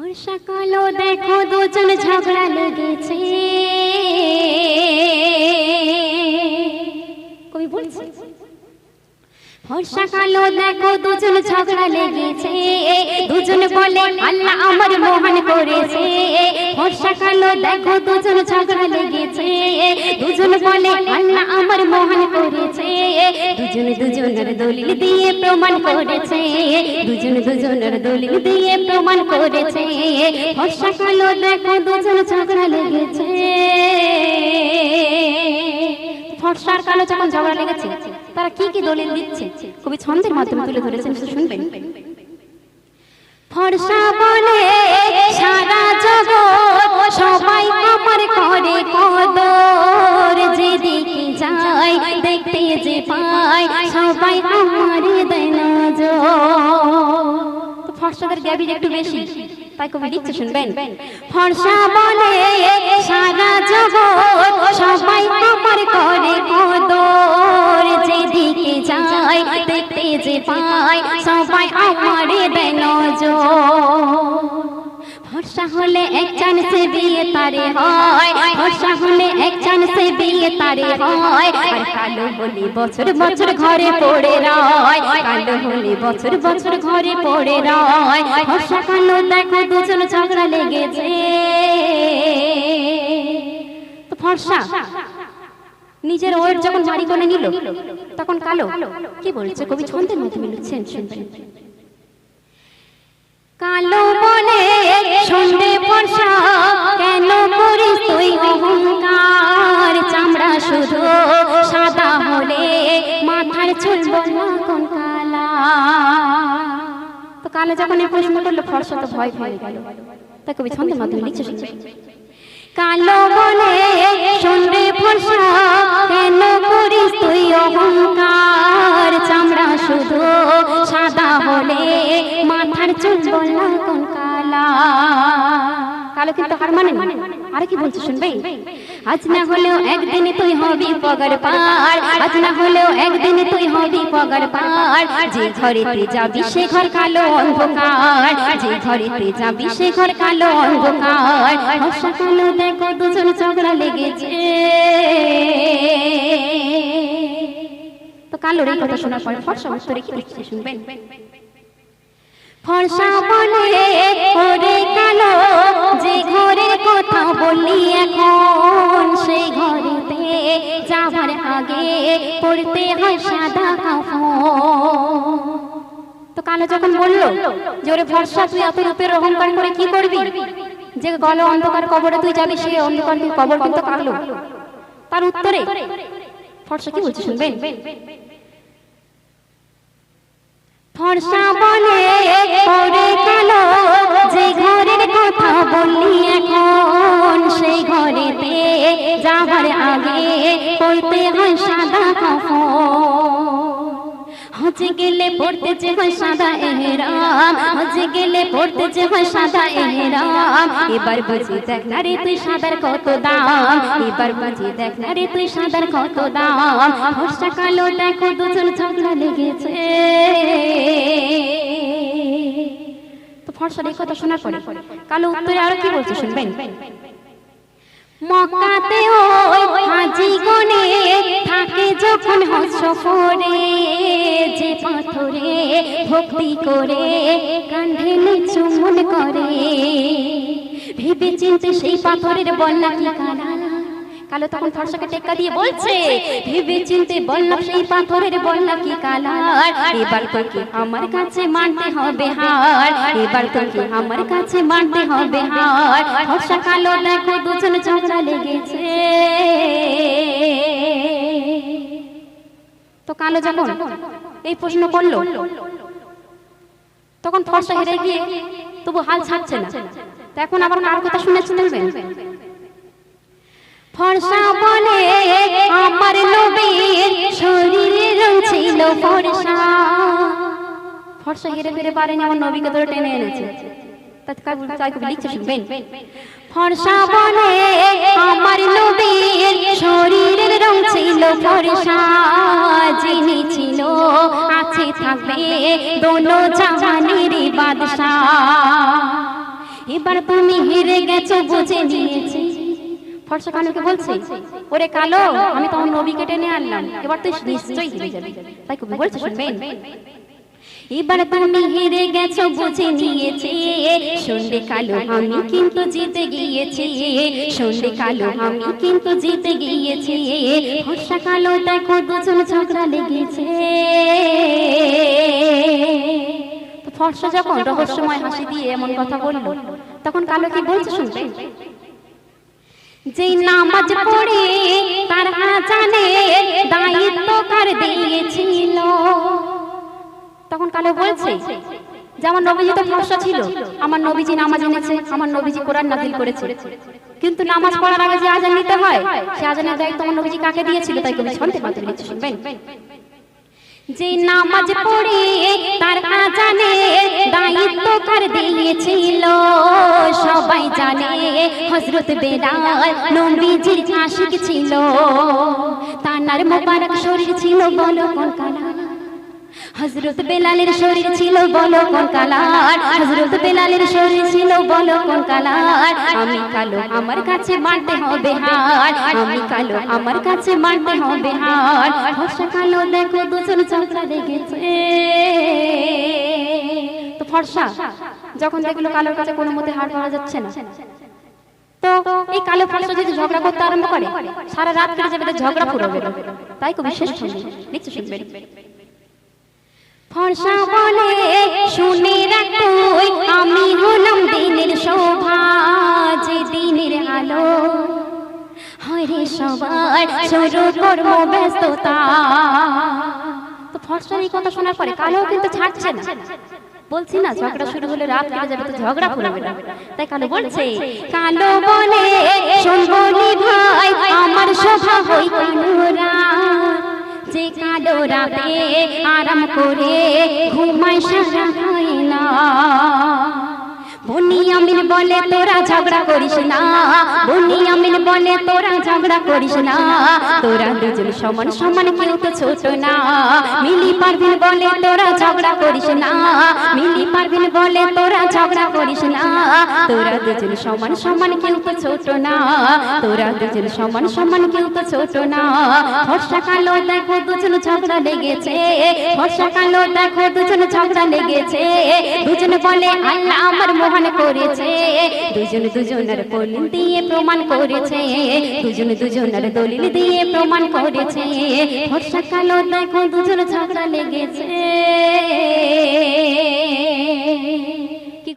বর্ষাকালও দেখো দুজন ঝগড়া লেগেছে। কবি বলছে বর্ষাকালও দেখো দুজন ঝগড়া লেগেছে। বলে, আল্লাহ আমার মহান করেছে। বর্ষাকালও দেখো, দুজন ঝগড়া লেগেছে। দুজন বলে, আল্লাহ আমার মহান করেছে। দুজন দুজনের দলিল দিয়ে প্রমাণ করেছে। দুজন দুজনের দলিল দিয়ে প্রমাণ করেছে। বর্ষাকালও দেখো, দুজন ঝগড়া লেগেছে। ফর্সার কালো যখন ঝগড়া লেগেছে, তারা কি কি দলিল দিচ্ছে? কবি ছন্দের মাধ্যমে তুলে ধরেছেন, শুনবেন। ফর্সা বলে, সারা জগৎ সবাই আমার করে কদর। যেদিকে যাই, দেখতে যে পাই, সবাই আমার দেন ফর্সাদের গ্যাবির একটু বেশি। তাই কবি লিখছে শুনবেন। ফর্সা বলে সারা জগৎ সবাই আমার করে কদর, যেদিকে যায়, দেখতে যে পায়, সবাই আমার দেয় নজর হলে এক চান্সে বিয়ে তারে হয়। হলে এক চান্সে বিয়ে তারে হয়। কালো বছর বছর ঘরে পড়ে রয়। কালো বছর বছর ঘরে পড়ে রয়। ভরসা কালো, দেখো দুজন ঝগড়া লেগেছে। ফর্সা নিজের ওয়েট যখন ভারী করে নিল, তখন কালো, কি বলছে? কবি ছন্দের মাধ্যমে লিখছেন শুনবেন। তো কালো যখন এই করল ফর্সা তো ভয় পেয়ে গেল। তাই কবি ছন্দের মাধ্যমে লিখছে কালো বলে সন্ধে বর্ষা কেন করিস তুই অহংকার? চামড়া শুধু সাদা হলে মাথার চুল কোন কালা? কালো কিন্তু হার মানে আরে কি বলছে শুনবে? আজ না হলেও একদিন তুই হবি পার আজ না হলেও একদিন তুই হবি পার যে ঘরে তুই যাবি সে ঘর কালো অন্ধকার। যে ঘরে তুই যাবি সে ঘর কালো অন্ধকার। দেখো দুজন ঝগড়া লেগেছে। তো কথা শোনার পর ফর্সা উত্তরে কি শুনবেন? ফর্সা বলে আগে পড়তে হয় সাদা তো কালো যখন বলল যে ওরে ফর্সা তুই এত রূপের অহংকার করে কি করবি? যে গল অন্ধকার কবরে তুই যাবি, সেই অন্ধকার তুই কবর কিন্তু কালো। তার উত্তরে, ফর্সা কি বলছে শুনবেন? ফর্সা বলে ওরে কালো গেলে পড়তে যে হয় সাদা এহরাম গেলে পড়তে যে হয় সাদা এহরাম। এবার দেখ না রে তুই সাদার কত দাম। এবার দেখ না রে তুই সাদার কত দাম। ফর্সা কালো দেখো দুজন ঝগড়া লেগেছে। কথা শোনার পরে কালো উত্তরে আরও কি বলছে শুনবেন? মক্কাতে ওই হাজি গনে থাকে যখন হসফরে সফরে যে পাথরে ভক্তি করে কান্ধে চুমন করে। ভেবে চিনতে সেই পাথরের বন্যা কি কালা তখন ফর্সাকে টেক্কা দিয়ে বলছে ভেবে চিনতে বললাম সেই পাথরের বন্যা কি কালার। এবার তোকে আমার কাছে মানতে হবে হার। এবার তোকে আমার কাছে মানতে হবে হার। ফর্সা কালো দেখো দুজন ঝগড়া লেগেছে। তো কালো যখন এই প্রশ্ন করল তখন ফর্সা হেরে গিয়ে তবু হাল ছাড়ছে না। তো এখন আবার কারও কথা শুনে চলবেন ফর্সা বলে আমার নবীর শরীরে রং ছিল ফর্সা। ফর্সা হেরে ফিরে পারেনি আমার নবীকে ধরে টেনে এনেছে। ফর্সা বলে আমার নবীর শরীরের রং ছিল ফর্সা। যিনি ছিল, আছে থাকবে দোনো জাহানের বাদশাহ এবার তুমি হেরে গেছো, বুঝে নিয়েছি। ফর্সা কালোকে বলছে, ওরে কালো, আমি তোমার কেটে নিয়ে আনলাম, এবার তুই নিশ্চয়ই হেরে যাবি। তাই কবি বলছে, শুনবেন, এবার তুমি হেরে গেছো, বুঝে নিয়েছি শুনলে কালো, আমি কিন্তু জিতে গিয়েছি শুনলে কালো, আমি কিন্তু জিতে গিয়েছি, ফর্সা কালো দেখো দুজন ঝগড়া লেগেছে। ফর্সা যখন রহস্যময় হাসি দিয়ে এমন কথা বলল, তখন কালো কি বলছে শুনবে যে নামাজ পড়ে তার আজানে দায়িত্ব কার দিয়েছিল। তখন কালো বলছে যে আমার নবীজি তো ফর্সা ছিল আমার নবীজি নামাজ এনেছে আমার নবীজি কোরআন নাজিল করেছে। কিন্তু নামাজ পড়ার আগে যে আজান নিতে হয় সে আজানের দায়িত্ব আমার নবীজি কাকে দিয়েছিল তাই কবি শুনতে পারতে লিখছে শুনবেন যে নামাজ পড়ে তার আজানে দায়িত্ব কার দিয়েছিল জানে হযরত বেলাল নবীজির আশিক ছিল, তানার মোবারক শরীর ছিল বলো কোন কালা হযরত বেলালের শরীর ছিল বলো কোন কালার হযরত বেলালের শরীর ছিল বলো কোন কালার আমি কালো, আমার কাছে মারতে হবে হার। আমি কালো, আমার কাছে মারতে হবে হার। ফর্সা কালো, দেখো দুজন ঝগড়া লেগেছে তো ফর্সা যখন দেখল কালোর কাছে কোনো মতে হার পাওয়া যাচ্ছে না। তো এই কালো ফর্সা যদি ঝগড়া করতে আরম্ভ করে, সারা রাত কেটে যাবে ঝগড়া পুরো বেরো তাই কবি শেষ লিখছে শুনবেন। ফর্সা বলে, শুনে রাখো আমি হলাম দিনের শোভা, যে দিনের আলো। হরে সবার শুরু করব ব্যস্ততা। তো ফর্সার এই কথা শোনার পরে কালো কিন্তু ছাড়ছে না। বলছি না ঝগড়া শুরু হলে রাত কেটে যাবে তো ঝগড়া করবে না। তাই কালো বলছে কালো বলে শুনবনি ভাই আমার শোভা হই কালোরা যে কালো রাতে আরাম করে ঘুমায় সারা হয় না। বলে তোরা ঝগড়া করিস না। বনি আমিন বলে তোরা ঝগড়া করিস না। তোরা দুজন সমান সমান, কেউ তো ছোট না। মিলি পারভিন বলে তোরা ঝগড়া করিস না। মিলি পারভিন বলে তোরা ঝগড়া করিস না। তোরা দুজন সমান সমান, কেউ তো ছোট না। তোরা দুজন সমান সমান, কেউ তো ছোট না। ফর্সা কালো দেখো দুজন ঝগড়া লেগেছে। ফর্সা কালো দেখো দুজন ঝগড়া লেগেছে। দুজন বলে, আল্লাহ আমার মহান করেছে। দুজন দুজনের দলিল দিয়ে প্রমাণ করেছে। দুজন দুজনের দলিল দিয়ে প্রমাণ করেছে। কালো দেখো দুজন ছাড়া লেগেছে।